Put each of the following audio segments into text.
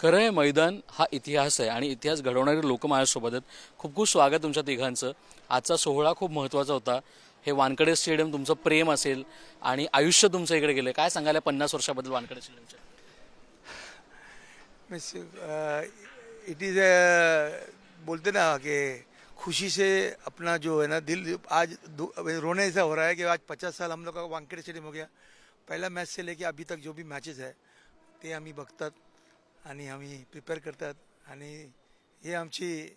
खरं आहे मैदान हा इतिहास आहे आणि इतिहास घडवणारे लोक माझ्यासोबत आहेत. खूप खूप स्वागत तुमच्या तिघांचं. आजचा सोहळा खूप महत्त्वाचा होता. हे वानकडे स्टेडियम तुमचं प्रेम असेल आणि आयुष्य तुमचं इकडे गेलं काय सांगायला पन्नास वर्षाबद्दल वानकडे स्टेडियमच्या? इट इज़ बोलते ना कि खुशी से अपना जो है ना दिल आज दु- रोने से हो रहा है कि आज पचास साल हम लोग का वानखेड़े स्टेडियम हो गया। पहिला मॅच से लेके अभी तक जो भी मॅचेस आहे ते आम्ही बघतात. आणि आम्ही प्रिपेअर करतात. आणि हे आमची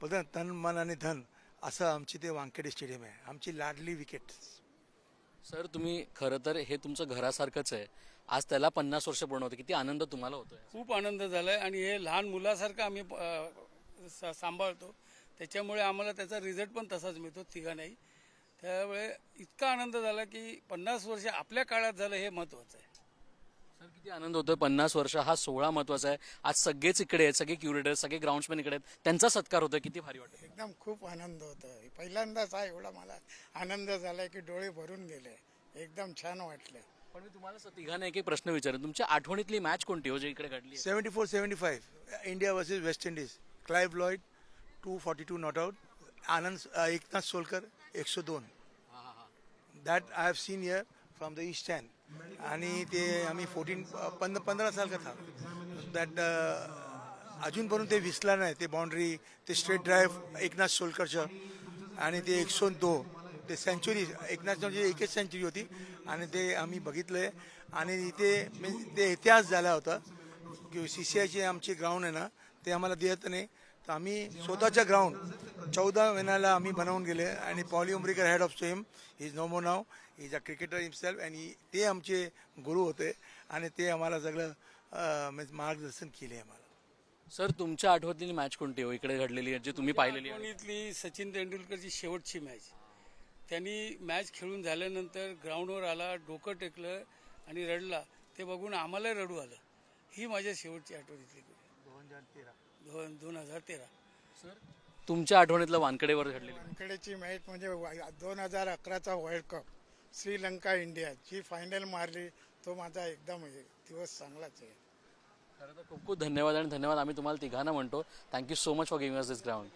बोलतात ना, तन मन आणि धन असं आमची ते वानखेडे स्टेडियम आहे. आमची लाडली विकेट सर तुम्ही खरं तर हे तुमचं घरासारखंच आहे. आज त्याला पन्नास वर्ष पूर्ण होते. किती आनंद तुम्हाला होतोय? खूप आनंद झालाय आणि हे लहान मुलासारखं आम्ही सा- सांभाळतो. त्याच्यामुळे आम्हाला त्याचा रिझल्ट पण तसाच मिळतो तिघांनाही. त्यामुळे इतका आनंद झाला की पन्नास वर्ष आपल्या काळात झालं हे महत्वाचं आहे. सर किती आनंद होतोय. पन्नास वर्ष हा सोहळा महत्त्वाचा आहे. आज सगळेच इकडे आहेत सगळे क्युरेटर सगळे ग्राउंड्समॅन इकडे आहेत. त्यांचा सत्कार होतोय किती भारी वाटतं एकदम खूप आनंद होत आहे पहिल्यांदाच हा एवढा मला आनंद झालाय की डोळे भरून गेले. एकदम छान वाटलं पण मी तुम्हाला स- तिघांना एक एक प्रश्न विचारेन. तुमच्या आठवणीतली मॅच कोणती हो जे इकडे घडली आहे? Seventy four seventy five India versus West Indies Clive Lloyd two forty two not out Anand अ, एकनाथ सोलकर एकशे दोन that I have seen year from the east end आणि ते आम्ही फोर्टीन पंध पंधरा साल का था. दॅट uh, अजूनपर्यंत ते विसला नाही ते बाउंड्री ते स्ट्रेट ड्राईव्ह एकनाथ सोलकरचं आणि ते एकशे दो ते सेंचुरी एकनाथ म्हणजे एकच सेंचुरी होती आणि ते आम्ही बघितलंय. आणि इथे म्हणजे ते इतिहास झाला होता. की सी सी आयचे आमचे ग्राउंड आहे ना ते आम्हाला देत नाही. तर आम्ही स्वतःच्या ग्राउंड चौदा महिन्याला आम्ही बनवून गेले आणि Polly Umrigar head of stem is no मो नाव इज अ क्रिकेटर हिमसेल्फ आणि ते आमचे गुरु होते आणि ते आम्हाला सगळं म्हणजे मार्गदर्शन केले आम्हाला. सर तुमच्या आठवणीतली मॅच कोणती हो इकडे घडलेली आहे जी तुम्ही पाहिलेली आहे. आठवणीतली सचिन तेंडुलकरची शेवटची मॅच त्यांनी मॅच खेळून झाल्यानंतर ग्राउंडवर आला डोकं टेकलं आणि रडला. ते बघून आम्हाला रडू आलं. ही माझ्या शेवटची आठवणीतली दोन दोन हजार तेरा. सर? तुमच्या आठवणीतलं वानकडेवर घडलेली. वानखेडेची मॅच म्हणजे दोन हजार अकराचा वर्ल्ड कप श्रीलंका इंडिया. जी फायनल मारली तो माझा एकदम दिवस चांगलाच आहे. खरं तर खूप खूप धन्यवाद आणि धन्यवाद. आम्ही तुम्हाला तिघांना म्हणतो thank you so much for giving us this ground